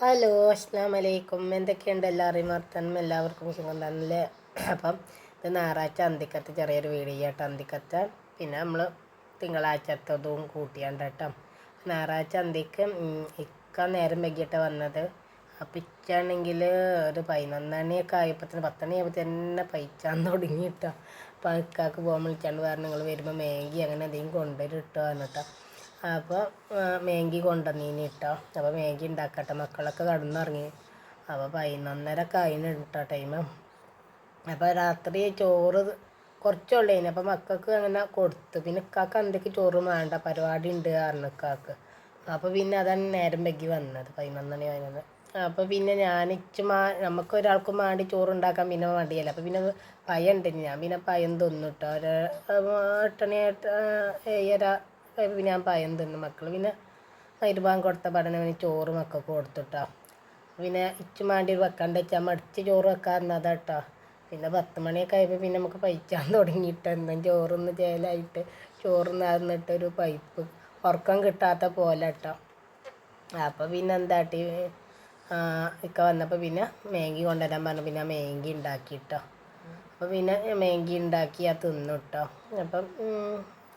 Hello അസ്സാം വലൈക്കും എന്തൊക്കെയുണ്ട് എല്ലാവരെയും വർത്തനം എല്ലാവർക്കും സുഖം തന്നല്ലേ? അപ്പം ഇത് ഞായറാഴ്ച അന്തിക്കത്തെ ചെറിയൊരു വീഡിയോ കേട്ടോ അന്തിക്കത്തെ പിന്നെ നമ്മൾ തിങ്കളാഴ്ചത്തതും കൂട്ടിയാണ്ട് കേട്ടോ. ഞായറാഴ്ച അന്തിക്ക് ഇക്ക നേരം വൈകിട്ട് വന്നത്. അപ്പം ഇച്ചാണെങ്കിൽ ഒരു പതിനൊന്നണിയൊക്കെ ആയപ്പോൾ പത്തണി ആയപ്പോൾ തന്നെ പൈച്ചാൻ തുടങ്ങി കേട്ടോ. അപ്പോൾ ഇക്കാക്ക് പോകാൻ വിളിച്ചാണ്ട് പറഞ്ഞു നിങ്ങൾ വരുമ്പോൾ മേഗി അങ്ങനെ എന്തെങ്കിലും കൊണ്ടുവരും ഇട്ടോ എന്നിട്ടോ അപ്പോൾ മേഗി കൊണ്ടുവന്നീനി കേട്ടോ. അപ്പോൾ മേങ്കി ഉണ്ടാക്കട്ടെ. മക്കളൊക്കെ കടന്നിറങ്ങി. അപ്പോൾ പതിനൊന്നര കഴിഞ്ഞ് കേട്ടോ ടൈം അപ്പോൾ രാത്രി ചോറ് കുറച്ചുള്ളേനി അപ്പോൾ മക്കൾക്ക് അങ്ങനെ കൊടുത്തു. പിന്നെ ഇക്കാക്ക് എന്തൊക്കെ ചോറ് വേണ്ട പരിപാടി ഉണ്ട് പറഞ്ഞു ഇക്കാക്ക്. അപ്പോൾ പിന്നെ അതാണ് നേരം വൈകി വന്നത്. പതിനൊന്നണി പതിനൊന്ന്. അപ്പോൾ പിന്നെ ഞാൻ മാ നമുക്ക് ഒരാൾക്കും വേണ്ടി ചോറ് ഉണ്ടാക്കാൻ പിന്നെ മടിയല്ല. അപ്പോൾ പിന്നെ പയ ഉണ്ട് ഞാൻ പിന്നെ പയം തിന്നു കേട്ടോ. ഒരു എട്ടണി എട്ട് ഏഴര പിന്നെ ഞാൻ പയം തിന്നു മക്കൾ പിന്നെ മൈരുഭാഗം കൊടുത്ത പഠനം പിന്നെ ചോറ് മക്കൾക്ക് കൊടുത്തുട്ടോ. പിന്നെ ഇച്ചു മാണ്ടി വെക്കാണ്ട് വെച്ചാൽ മടിച്ച് ചോറ് വെക്കാറുന്നതാ കേട്ടോ പിന്നെ പത്ത് മണിയൊക്കെ ആയപ്പോൾ പിന്നെ നമുക്ക് പൈച്ചാൻ തുടങ്ങിയിട്ട് എന്തും ചോറൊന്ന് ചേലായിട്ട് ചോറുന്ന് ഒരു പൈപ്പ് ഉറക്കം കിട്ടാത്ത പോലെ കേട്ടോ അപ്പോൾ പിന്നെ എന്താട്ടി? ഇക്ക വന്നപ്പോൾ പിന്നെ മേങ്കി കൊണ്ടുവരാൻ പറഞ്ഞു. പിന്നെ മേങ്കി ഉണ്ടാക്കിയിട്ടോ അപ്പോൾ പിന്നെ മേങ്കി ഉണ്ടാക്കി ആ തിന്നു കേട്ടോ അപ്പം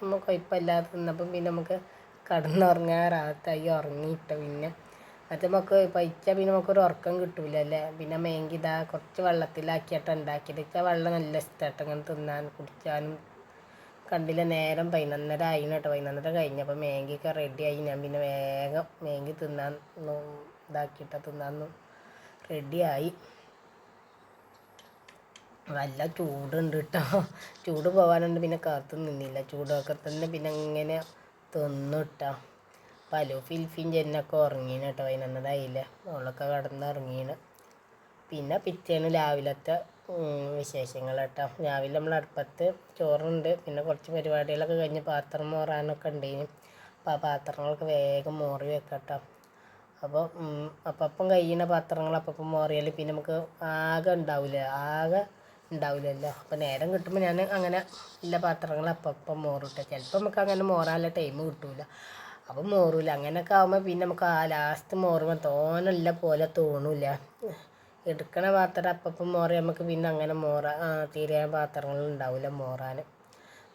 നമുക്ക് കുഴപ്പമില്ലാതെ തിന്നപ്പം പിന്നെ നമുക്ക് കടന്നുറങ്ങാൻ റാത്തായി ഉറങ്ങിയിട്ടോ പിന്നെ. മറ്റേ നമുക്ക് പൈച്ചാൽ പിന്നെ നമുക്കൊരു ഉറക്കം കിട്ടൂല അല്ലേ പിന്നെ മേങ്കി ഇതാ കുറച്ച് വെള്ളത്തിലാക്കിയിട്ട് ഉണ്ടാക്കിയിട്ട് വെച്ചാൽ വെള്ളം നല്ല ഇഷ്ടമായിട്ട് അങ്ങനെ തിന്നാൻ കുടിക്കാനും. കണ്ടില്ല നേരം പതിനൊന്നര ആയിന് കേട്ടോ പതിനൊന്നര കഴിഞ്ഞപ്പോൾ മേങ്കിയൊക്കെ റെഡിയായി ഞാൻ പിന്നെ വേഗം മേങ്കി തിന്നാൻ ഇതാക്കിയിട്ട് തിന്നാൻ റെഡിയായി നല്ല ചൂടുണ്ട് കേട്ടോ ചൂട് പോകാനുണ്ട് പിന്നെ കാത്തു നിന്നില്ല. ചൂടൊക്കെ തന്നെ പിന്നെ ഇങ്ങനെ തിന്നു കേട്ടോ പലു ഫിൽഫിൻ ജെന്നൊക്കെ ഉറങ്ങീന് കേട്ടോ അതിനന്നതായില്ല മോളൊക്കെ കടന്ന് കിടന്നുറങ്ങീന് പിന്നെ പിറ്റേന്ന് രാവിലത്തെ വിശേഷങ്ങൾ കേട്ടോ രാവിലെ നമ്മൾ അടുപ്പത്ത് ചോറുണ്ട്. പിന്നെ കുറച്ച് പരിപാടികളൊക്കെ കഴിഞ്ഞ് പാത്രം മോറാനൊക്കെ ഉണ്ടായിന് അപ്പോൾ ആ പാത്രങ്ങളൊക്കെ വേഗം മോറി വെക്കട്ടോ അപ്പോൾ അപ്പം കഴിയുന്ന പാത്രങ്ങൾ അപ്പം മോറിയാൽ പിന്നെ നമുക്ക് ആകെ ഉണ്ടാവില്ല ആകെ ഉണ്ടാവില്ലല്ലോ. അപ്പോൾ നേരം കിട്ടുമ്പോൾ ഞാൻ അങ്ങനെ എല്ലാ പാത്രങ്ങൾ അപ്പം മോറിട്ടെ ചിലപ്പോൾ നമുക്ക് അങ്ങനെ മോറാനുള്ള ടൈം കിട്ടൂല. അപ്പം മോറൂല. അങ്ങനെയൊക്കെ ആകുമ്പോൾ പിന്നെ നമുക്ക് ആ ലാസ്റ്റ് മോറുമ്പോൾ തോനല്ല പോലെ തോന്നില്ല എടുക്കണ പാത്രം അപ്പം മോറി നമുക്ക് പിന്നെ അങ്ങനെ മോറ തീരാൻ തീരെ പാത്രങ്ങൾ ഉണ്ടാവില്ല മോറാൻ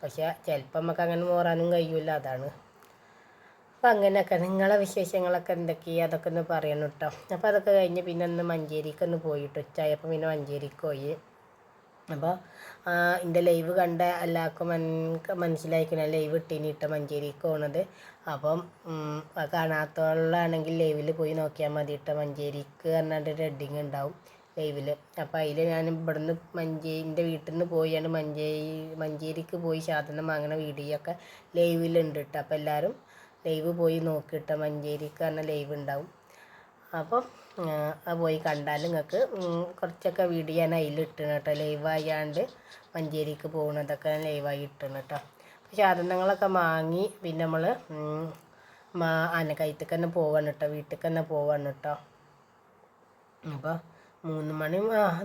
പക്ഷേ ചിലപ്പോൾ നമുക്ക് അങ്ങനെ മോറാനും കഴിയില്ല അതാണ്. അപ്പം അങ്ങനെയൊക്കെ. നിങ്ങളെ വിശേഷങ്ങളൊക്കെ എന്തൊക്കെയാണ് അതൊക്കെ ഒന്ന് പറയണം കേട്ടോ അപ്പോൾ അതൊക്കെ കഴിഞ്ഞ് പിന്നെ ഒന്ന് മഞ്ചേരിക്ക് ഒന്ന് പോയിട്ട് ഉച്ചയായപ്പോൾ പിന്നെ മഞ്ചേരിക്ക് പോയി. അപ്പോൾ എന്റെ ലൈവ് കണ്ട എല്ലാവർക്കും മൻ മനസ്സിലായിക്കണം ലൈവ് ഇട്ടിനിട്ട് മഞ്ചേരിക്ക് പോണത് അപ്പം കാണാത്തവളാണെങ്കിൽ ലൈവിൽ പോയി നോക്കിയാൽ മതി ഇട്ട മഞ്ചേരിക്ക് പറഞ്ഞാണ്ട് ഒരു ഹെഡിങ് ഉണ്ടാവും ലൈവിൽ അപ്പോൾ അതിൽ ഞാൻ ഇവിടുന്ന് മഞ്ചേരി വീട്ടിൽ നിന്ന് പോയാണ് മഞ്ചേരി മഞ്ചേരിക്ക് പോയി സാധനം വാങ്ങണ വീഡിയോ ഒക്കെ ലൈവിലുണ്ട് കേട്ടോ അപ്പോൾ എല്ലാവരും ലൈവ് പോയി നോക്കിയിട്ട മഞ്ചേരിക്ക് പറഞ്ഞ ലൈവ് ഉണ്ടാവും അപ്പം പോയി കണ്ടാൽ നിങ്ങൾക്ക് കുറച്ചൊക്കെ വീഡിയോ ഞാൻ അതിൽ ഇട്ടണം കേട്ടോ ലൈവായാണ്ട് മഞ്ചേരിക്ക് പോകുന്നതൊക്കെ ഞാൻ ലൈവായി ഇട്ടണം കേട്ടോ. സാധനങ്ങളൊക്കെ വാങ്ങി പിന്നെ നമ്മൾ മാ ആനക്കയത്തേക്ക് തന്നെ പോവാണ് കേട്ടോ. വീട്ടിലേക്ക് തന്നെ പോവാണ് കേട്ടോ. അപ്പോൾ മൂന്ന് മണി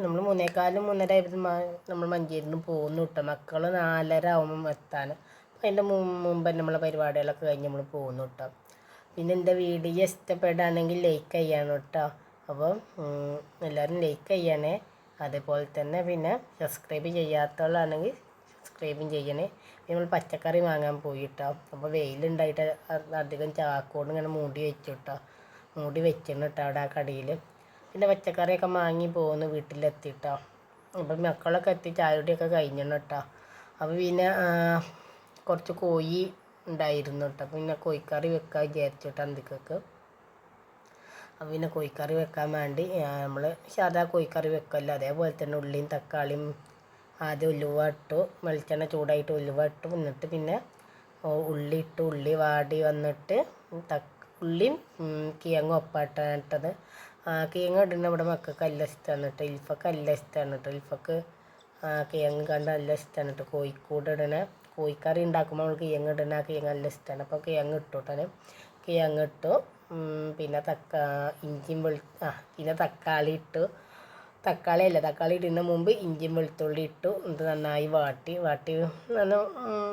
നമ്മൾ മൂന്നേക്കാലും മൂന്നര ആയപ്പോൾ നമ്മൾ മഞ്ചേരിയിൽ നിന്ന് പോകുന്നു കേട്ടോ. മക്കൾ നാലര ആവുമ്പം എത്താൻ അപ്പം അതിന്റെ മുമ്പ് നമ്മളെ പരിപാടികളൊക്കെ കഴിഞ്ഞ് നമ്മൾ പോകുന്നു കേട്ടോ. പിന്നെ എന്റെ വീഡിയോ ഇഷ്ടപ്പെടുകയാണെങ്കിൽ ലൈക്ക് ചെയ്യണം കേട്ടോ. അപ്പോൾ എല്ലാവരും ലൈക്ക് ചെയ്യണേ. അതേപോലെ തന്നെ പിന്നെ സബ്സ്ക്രൈബ് ചെയ്യാത്തവളാണെങ്കിൽ സബ്സ്ക്രൈബും ചെയ്യണേ. നമ്മൾ പച്ചക്കറി വാങ്ങാൻ പോയി കേട്ടോ. അപ്പോൾ വെയിലുണ്ടായിട്ട് അധികം ചാക്കോട് ഇങ്ങനെ മൂടി വെച്ചു കേട്ടോ. മൂടി വെച്ചിരുന്നു കേട്ടോ അവിടെ ആ കടയിൽ പിന്നെ പച്ചക്കറിയൊക്കെ വാങ്ങി പോകുന്നു വീട്ടിലെത്തിട്ടോ അപ്പം മക്കളൊക്കെ എത്തി ചായയുടെയൊക്കെ കഴിഞ്ഞണം കേട്ടോ. അപ്പോൾ പിന്നെ കുറച്ച് കോഴി ഉണ്ടായിരുന്നു കേട്ടോ. പിന്നെ കോഴിക്കറി വെക്കാൻ വിചാരിച്ചു കേട്ടോ അന്തിക്കൊക്കെ. അപ്പം പിന്നെ കോഴിക്കറി വെക്കാൻ വേണ്ടി നമ്മൾ സാധാ കോഴിക്കറി വെക്കല്ലോ അതേപോലെ തന്നെ ഉള്ളിയും തക്കാളിയും ആദ്യം ഉലുവ ഇട്ടു വെളിച്ചെണ്ണ ചൂടായിട്ട് ഉലുവ ഇട്ടു എന്നിട്ട് പിന്നെ ഉള്ളി ഇട്ടു. ഉള്ളി വാടി വന്നിട്ട് തക്ക ഉള്ളിയും കിയങ്ങും കിഴങ്ങും ഒപ്പായിട്ടത് കിഴങ്ങ് ഇടുന്ന ഇവിടെ മക്കൾക്ക് നല്ല ഇഷ്ടമാണ് കേട്ടോ. ഇൽഫക്ക് നല്ല ഇഷ്ടമാണ് കേട്ടോ. ഇൽഫക്ക് കിഴങ്ങ് കണ്ട് നല്ല ഇഷ്ടമാണ് കേട്ടോ. കോഴിക്കൂട് ഇടണ. കോഴിക്കറി ഉണ്ടാക്കുമ്പോൾ നമ്മൾ കിഴങ്ങ് ഇടുന്ന കിഴങ്ങ് നല്ല ഇഷ്ടമാണ് അപ്പോൾ കിഴങ്ങ് ഇട്ടു കേട്ടോ കിഴങ്ങ് ഇട്ടു. പിന്നെ തക്കാ ഇഞ്ചിയും വെളു ആ പിന്നെ തക്കാളി ഇട്ടു. തക്കാളി അല്ല തക്കാളി ഇടുന്ന മുമ്പ് ഇഞ്ചിയും വെളുത്തുള്ളി ഇട്ടു. ഇത് നന്നായി വാട്ടി. വാട്ടി നല്ല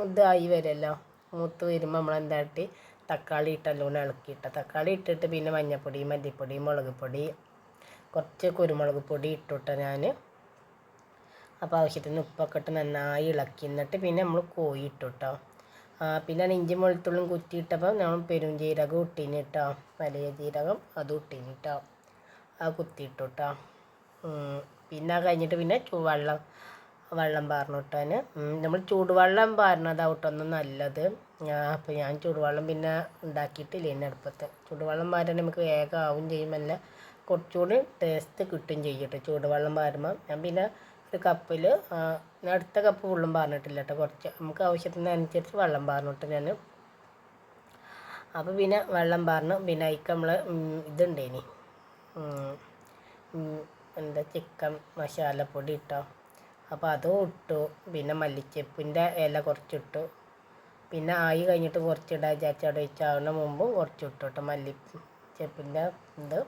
ഇതായി വരുമല്ലോ മൂത്ത് വരുമ്പോൾ നമ്മൾ എന്താട്ടി? തക്കാളി ഇട്ടല്ലോണം ഇളക്കിയിട്ട തക്കാളി ഇട്ടിട്ട് പിന്നെ മഞ്ഞൾപ്പൊടി മല്ലിപ്പൊടി മുളക് പൊടി കുറച്ച് കുരുമുളക് പൊടി ഇട്ടിട്ട് ഞാൻ അപ്പോൾ ആവശ്യത്തിന് ഉപ്പൊക്കെ ഇട്ട് നന്നായി ഇളക്കി. എന്നിട്ട് പിന്നെ നമ്മൾ കോഴി ഇട്ടു കേട്ടോ പിന്നെ ഇഞ്ചി മുളത്തുള്ളും കുത്തിയിട്ടപ്പോൾ നമ്മൾ പെരുംജീരകം ഇട്ടീന് കേട്ടോ വലിയ ജീരകം അതും ഇട്ടീന് കേട്ടോ ആ കുത്തിയിട്ടു കേട്ടോ പിന്നെ അത് കഴിഞ്ഞിട്ട് പിന്നെ വെള്ളം വെള്ളം പാർന്നു കിട്ടാൻ നമ്മൾ ചൂടുവെള്ളം പാരുന്നതാവട്ടൊന്നും നല്ലത്. അപ്പോൾ ഞാൻ ചൂടുവെള്ളം പിന്നെ ഉണ്ടാക്കിയിട്ടില്ല എന്റെ അടുപ്പത്ത്. ചൂടുവെള്ളം പാരാൻ നമുക്ക് വേഗം ആവും ചെയ്യുമല്ല കുറച്ചുകൂടി ടേസ്റ്റ് കിട്ടും ചെയ്യട്ടെ ചൂടുവെള്ളം പാരുമ്പോൾ ഞാൻ പിന്നെ കപ്പിൽ അടുത്ത കപ്പ് ഫുള്ളും പാർന്നിട്ടില്ല കേട്ടോ കുറച്ച്. നമുക്ക് ആവശ്യത്തിനനുസരിച്ച് വെള്ളം പാർന്നിട്ട് ഞാൻ അപ്പോൾ പിന്നെ വെള്ളം പാർന്ന് പിന്നെ അതിക്ക് നമ്മൾ ഇതുണ്ടേനി. എന്താ ചിക്കൻ മസാലപ്പൊടി ഇട്ടോ. അപ്പോൾ അതും ഇട്ടു. പിന്നെ മല്ലിച്ചെപ്പിന്റെ ഇല കുറച്ചിട്ടു. പിന്നെ ആയി കഴിഞ്ഞിട്ട് കുറച്ചിടാൻ വിചാരിച്ചു അവിടെ വെച്ചാവുന്ന മുമ്പും കുറച്ചിട്ടു കേട്ടോ മല്ലിച്ചെപ്പിന്റെ ഇത്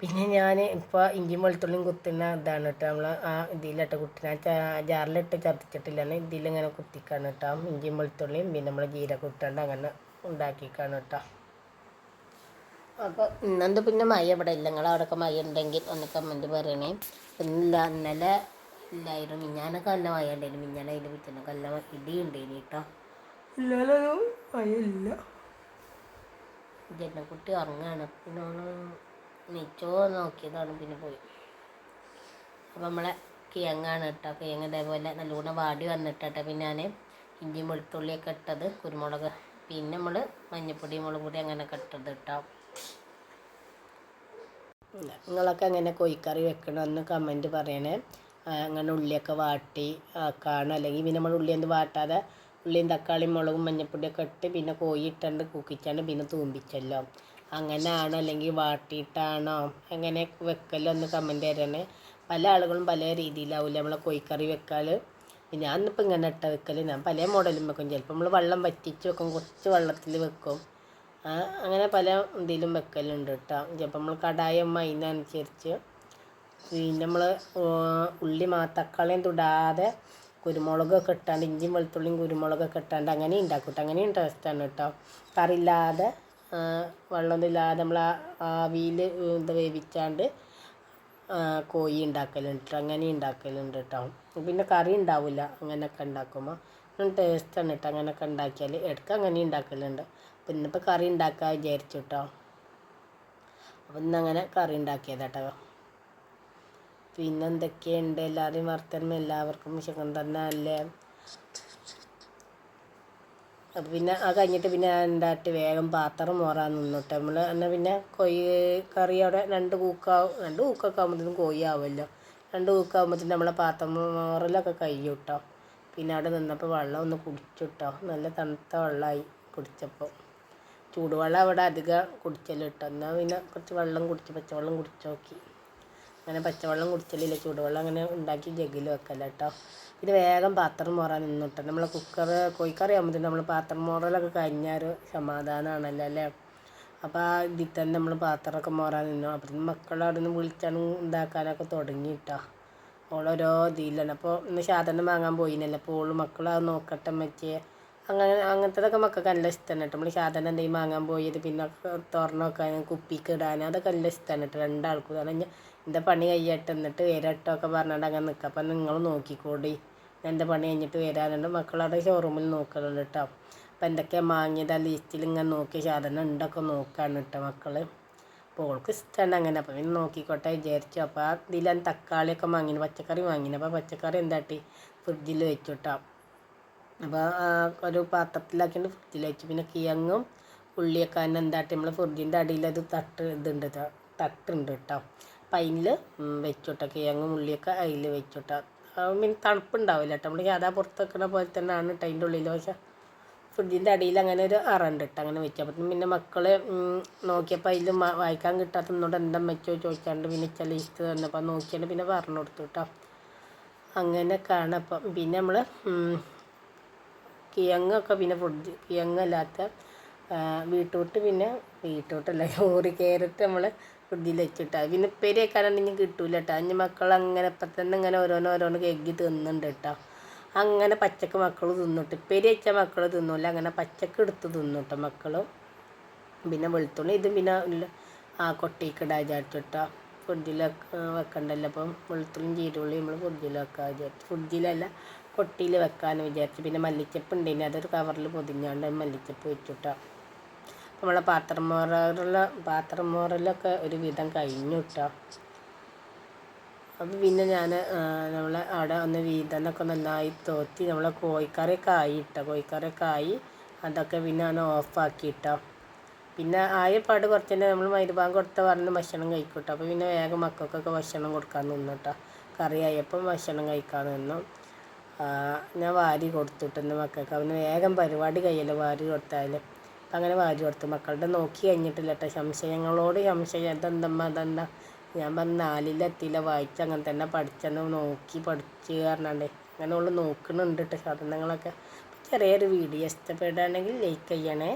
പിന്നെ ഞാൻ ഇപ്പോൾ ഇഞ്ചിയും വെളുത്തുള്ളിയും കുത്തുന്ന ഇതാണ് കേട്ടോ നമ്മൾ ആ ഇതിലിട്ട് കുത്തുന്ന ജാറിലിട്ട് ചതച്ചിട്ടില്ലാണ്. ഇതിലിങ്ങനെ കുത്തിക്കാണ് കേട്ടോ ഇഞ്ചിയും വെളുത്തുള്ളിയും പിന്നെ നമ്മൾ ജീര ഇട്ടാണ്ട് അങ്ങനെ ഉണ്ടാക്കിക്കാണ് കേട്ടോ അപ്പോൾ ഇന്നെന്ത് പിന്നെ മഴ ഇവിടെ ഇല്ല. നിങ്ങൾ അവിടെയൊക്കെ മഴ ഉണ്ടെങ്കിൽ ഒന്ന് കമന്റ് പറയണേ. ഇന്നില്ല. ഇന്നലെ ഇല്ലായിരുന്നു. മിഞ്ഞാനൊക്കെ നല്ല മഴ ഉണ്ടായിരുന്നു. മിഞ്ഞാൻ അതിന്റെ പിറ്റേന്നൊക്കെ നല്ല ഇടി ഉണ്ടായിരുന്നു കേട്ടോ ഇല്ലല്ലോ മഴ ഇല്ല ജനക്കുട്ടി ഉറങ്ങാണ്. പിന്നെ നീച്ചോ നോക്കിയതാണ് പിന്നെ പോയി. അപ്പം നമ്മളെ കിഴങ്ങാണ് കേട്ടോ. കിഴങ്ങ് ഇതേപോലെ നല്ലോണം വാടി വന്നിട്ടെ പിന്നെ ഞാൻ ഇഞ്ചി വെളുത്തുള്ളിയൊക്കെ ഇട്ടത് കുരുമുളക്. പിന്നെ നമ്മൾ മഞ്ഞപ്പൊടി മുളക് പൊടി അങ്ങനെയൊക്കെ ഇട്ടത് കേട്ടോ. നിങ്ങളൊക്കെ അങ്ങനെ കോഴിക്കറി വെക്കണമെന്ന് കമന്റ് പറയണേ. അങ്ങനെ ഉള്ളിയൊക്കെ വാട്ടി ആക്കാണ് അല്ലെങ്കിൽ പിന്നെ നമ്മൾ ഉള്ളി എന്ത് വാട്ടാതെ ഉള്ളിയും തക്കാളിയും മുളകും മഞ്ഞപ്പൊടിയൊക്കെ ഇട്ട് പിന്നെ കോഴി ഇട്ടുണ്ട് കുക്കിച്ചാണ്ട് പിന്നെ തൂമ്പിച്ചല്ലോ. അങ്ങനെയാണോ അല്ലെങ്കിൽ വാട്ടിയിട്ടാണോ? എങ്ങനെ വെക്കലോ ഒന്ന് കമന്റ് തരണേ. പല ആളുകളും പല രീതിയിലാവില്ല നമ്മളെ കോഴിക്കറി വെക്കാൽ ഞാൻ ഇപ്പം ഇങ്ങനെ ഇട്ട വെക്കൽ ഞാൻ പല മോഡലും വെക്കും. ചിലപ്പോൾ നമ്മൾ വെള്ളം വറ്റിച്ച് വെക്കും. കുറച്ച് വെള്ളത്തിൽ വെക്കും. അങ്ങനെ പല ഇതിലും വെക്കലുണ്ട് കേട്ടോ ചിലപ്പോൾ നമ്മൾ കടായം അതിനനുസരിച്ച് പിന്നെ നമ്മൾ ഉള്ളി മാ തൊടാതെ കുരുമുളകൊക്കെ ഇട്ടാണ്ട് ഇഞ്ചിയും വെളുത്തുള്ളിയും കുരുമുളകൊക്കെ ഇട്ടാണ്ട് അങ്ങനെ ഉണ്ടാക്കും കേട്ടോ അങ്ങനെയും ടേസ്റ്റാണ് കേട്ടോ കറിയില്ലാതെ വെള്ളമൊന്നും ഇല്ലാതെ നമ്മൾ ആവിയിൽ ഇത് വേവിച്ചാണ്ട് കോഴി ഉണ്ടാക്കലുണ്ട് അങ്ങനെ ഉണ്ടാക്കലുണ്ട് കേട്ടോ പിന്നെ കറി ഉണ്ടാവില്ല അങ്ങനെയൊക്കെ ഉണ്ടാക്കുമ്പോൾ ടേസ്റ്റാണ് കേട്ടോ അങ്ങനെയൊക്കെ ഉണ്ടാക്കിയാൽ ഇടയ്ക്ക് അങ്ങനെ ഉണ്ടാക്കലുണ്ട്. പിന്നെ ഇപ്പോൾ കറി ഉണ്ടാക്കാൻ വിചാരിച്ചു കേട്ടോ അപ്പം ഇന്നങ്ങനെ കറി ഉണ്ടാക്കിയതാട്ടോ പിന്നെ എന്തൊക്കെയുണ്ട്? എല്ലാവരെയും വർത്തനം എല്ലാവർക്കും സുഖം തന്നെ അല്ലേ? അപ്പം പിന്നെ അത് കഴിഞ്ഞിട്ട് പിന്നെ എന്താട്ട് വേഗം പാത്രം മോറാൻ നിന്നിട്ട് നമ്മൾ എന്നാൽ പിന്നെ കൊയ്യ് കറി അവിടെ രണ്ട് കൂക്കാവും രണ്ട് കൂക്കൊക്കെ ആകുമ്പോഴത്തേനും കോഴി ആവുമല്ലോ. രണ്ട് കൂക്കാകുമ്പോഴത്തേനും നമ്മളെ പാത്രം മോറലൊക്കെ കഴിയും പിന്നെ അവിടെ നിന്നപ്പോൾ വെള്ളം ഒന്ന് കുടിച്ചു കേട്ടോ നല്ല തണുത്ത വെള്ളമായി കുടിച്ചപ്പോൾ ചൂടുവെള്ളം അവിടെ അധികം കുടിച്ചല്ലോ കേട്ടോ എന്നാൽ പിന്നെ കുറച്ച് വെള്ളം കുടിച്ച് പച്ചവെള്ളം കുടിച്ചു നോക്കി. അങ്ങനെ പച്ചവെള്ളം കുടിച്ചലില്ല. ചൂടുവെള്ളം അങ്ങനെ ഉണ്ടാക്കി ജഗ്ഗിൽ വെക്കല്ല കേട്ടോ ഇത് വേഗം പാത്രം മോറാൻ നിന്നിട്ട്. നമ്മൾ കുക്കർ കോഴിക്കറി ആകുമ്പോഴത്തേനും നമ്മൾ പാത്രം മോറലൊക്കെ കഴിഞ്ഞൊരു സമാധാനമാണല്ലോ അല്ലേ? അപ്പോൾ ആ ഇതിൽ തന്നെ നമ്മൾ പാത്രമൊക്കെ മോറാൻ നിന്നു. അപ്പം മക്കളെ അവിടെ നിന്ന് വിളിച്ചാണ് ഉണ്ടാക്കാനൊക്കെ തുടങ്ങി കേട്ടോ ഓളോരോ ഇതിലാണ് അപ്പോൾ ഇന്ന് സാധനം വാങ്ങാൻ പോയിനല്ലോ. അപ്പോൾ ഓൾ മക്കളെ അത് നോക്കട്ടെ മറ്റേ അങ്ങനെ അങ്ങനത്തതൊക്കെ മക്കൾക്ക് നല്ല ഇഷ്ടമാണ് കേട്ടോ. നമ്മൾ സാധനം എന്തെങ്കിലും വാങ്ങാൻ പോയത് പിന്നെ തുറന്ന് വെക്കാൻ കുപ്പിക്ക് ഇടാൻ അതൊക്കെ നല്ല ഇഷ്ടമാണ് കേട്ടോ രണ്ടാൾക്കും. കാരണം എന്റെ പണി കഴിയട്ടെ എന്നിട്ട് വരട്ടോ ഒക്കെ പറഞ്ഞിട്ട് അങ്ങനെ നിൽക്കുക അപ്പം നിങ്ങൾ നോക്കിക്കൂടി. എന്റെ പണി കഴിഞ്ഞിട്ട് വരാനുണ്ട് മക്കളവിടെ ഷോറൂമിൽ നോക്കലുണ്ട് കേട്ടോ അപ്പം എന്തൊക്കെയാണ് വാങ്ങിയത് ആ ലിസ്റ്റിൽ ഇങ്ങനെ നോക്കിയ സാധനം ഉണ്ടൊക്കെ നോക്കാണ് കേട്ടോ മക്കൾ അപ്പോൾ ഓൾക്ക് ഇഷ്ടമാണ് അങ്ങനെ. അപ്പം പിന്നെ നോക്കിക്കോട്ടെ വിചാരിച്ചു. അപ്പോൾ ആ ഇതിലാണ് തക്കാളിയൊക്കെ വാങ്ങിന്. പച്ചക്കറി വാങ്ങിന്. അപ്പോൾ പച്ചക്കറി എന്താട്ടി? ഫ്രിഡ്ജിൽ വെച്ചു കേട്ടോ അപ്പോൾ ഒരു പാത്രത്തിലാക്കിയിട്ട് ഫ്രിഡ്ജിൽ വെച്ചു. പിന്നെ കിഴങ്ങും ഉള്ളിയൊക്കെ തന്നെ എന്താട്ടി? നമ്മൾ ഫ്രിഡ്ജിന്റെ അടിയിൽ അത് തട്ട് ഇതുണ്ട് തട്ടുണ്ട് കേട്ടോ അപ്പം അതിൽ വെച്ചോട്ടെ കിഴങ്ങും ഉള്ളിയൊക്കെ അതിൽ വെച്ചോട്ടെ പിന്നെ തണുപ്പുണ്ടാവില്ല കേട്ടോ. നമ്മൾ സാധാ പുറത്ത് വെക്കണ പോലെ തന്നെയാണ് കേട്ടോ അതിന്റെ ഉള്ളിൽ പക്ഷേ ഫ്രിഡ്ജിന്റെ അടിയിൽ അങ്ങനെ ഒരു അറുണ്ട് കേട്ടോ അങ്ങനെ വെച്ചാൽ വെച്ചപ്പോൾ പിന്നെ മക്കൾ നോക്കിയപ്പോൾ അതിൽ വായിക്കാൻ കിട്ടാത്തതുകൊണ്ട് എന്താ വെച്ചോ ചോദിക്കാണ്ട് പിന്നെ ചില ലിസ്റ്റ് തന്നപ്പോൾ നോക്കിയാണ്ട് പിന്നെ പറഞ്ഞു കൊടുത്തു കേട്ടോ അങ്ങനെ കാണപ്പം പിന്നെ നമ്മൾ കിഴങ്ങൊക്കെ പിന്നെ ഫ്രിഡ്ജ് കിഴങ്ങല്ലാത്ത ബീട്രൂട്ട് പിന്നെ ബീട്രൂട്ടല്ല ഓറി ക്യാരറ്റ് നമ്മൾ വെച്ചിട്ടാ പിന്നെ ഉപ്പേരി ഇനി കിട്ടൂല കേട്ടോ അഞ്ച് മക്കൾ അങ്ങനെ ഇപ്പം തന്നെ ഇങ്ങനെ ഓരോന്ന് ഓരോന്ന് കെഗ്ഗി തിന്നുന്നുണ്ട് കേട്ടോ അങ്ങനെ പച്ചക്ക് മക്കൾ തിന്നിട്ട്. പെരിയച്ച മക്കൾ തിന്നൂല. അങ്ങനെ പച്ചക്ക് എടുത്ത് തിന്നിട്ടോ മക്കൾ പിന്നെ വെളുത്തുള്ളി ഇത് പിന്നെ ആ കൊട്ടിക്കിടാൻ വിചാരിച്ചിട്ടോ. ഫ്രിഡ്ജിലൊക്കെ വെക്കണ്ടല്ലോ. അപ്പം വെളുത്തുള്ളിയും ചീരുള്ളിയും നമ്മൾ ഫ്രിഡ്ജിൽ വെക്കാൻ വിചാരിച്ചു. ഫ്രിഡ്ജിലല്ല കൊട്ടിയിൽ വെക്കാമെന്ന് വിചാരിച്ചു. പിന്നെ മല്ലിച്ചപ്പ് ഉണ്ടെങ്കിൽ അതൊരു കവറിൽ പൊതിഞ്ഞാണ്ട് മല്ലിച്ചപ്പ് വെച്ചിട്ടാ. നമ്മളെ പാത്രം പാത്രമോറിലൊക്കെ പാത്രം മോറലൊക്കെ ഒരു വിധം കഴിഞ്ഞു കേട്ടോ അപ്പം പിന്നെ ഞാൻ നമ്മളെ അവിടെ ഒന്ന് വീതനൊക്കെ നന്നായി തോത്തി നമ്മളെ കോഴിക്കറിയൊക്കെ ആയി ഇട്ടോ കോഴിക്കറിയൊക്കെ ആയി അതൊക്കെ പിന്നെ ഞാൻ ഓഫാക്കി ഇട്ടോ പിന്നെ ആയ പാട് കുറച്ച് തന്നെ നമ്മൾ മരുഭാഗം കൊടുത്ത പറഞ്ഞ് ഭക്ഷണം കഴിക്കൂട്ടോ അപ്പോൾ പിന്നെ വേഗം മക്കൾക്കൊക്കെ ഭക്ഷണം കൊടുക്കാൻ നിന്നു കേട്ടോ കറി ആയപ്പം ഭക്ഷണം കഴിക്കാൻ നിന്നു. ഞാൻ വാരി കൊടുത്തിട്ടുണ്ട് മക്കൾക്ക്. അവന് വേഗം പരിപാടി കഴിയല്ലോ വാരി കൊടുത്താൽ അങ്ങനെ വാരി കൊടുത്തു. മക്കളുടെ നോക്കി കഴിഞ്ഞിട്ടില്ല കേട്ടോ സംശയങ്ങളോട് സംശയം. അതെന്തമ്മ അതെന്താ ഞാൻ പറഞ്ഞ നാലിലെത്തിയില്ല. വായിച്ച് അങ്ങനെ തന്നെ പഠിച്ചെന്ന് നോക്കി പഠിച്ച് പറഞ്ഞാണ്ട് അങ്ങനെ ഉള്ളു നോക്കുന്നുണ്ട് കേട്ടോ സാധനങ്ങളൊക്കെ. ചെറിയൊരു വീഡിയോ ഇഷ്ടപ്പെടുകയാണെങ്കിൽ ലൈക്ക് ചെയ്യണേ.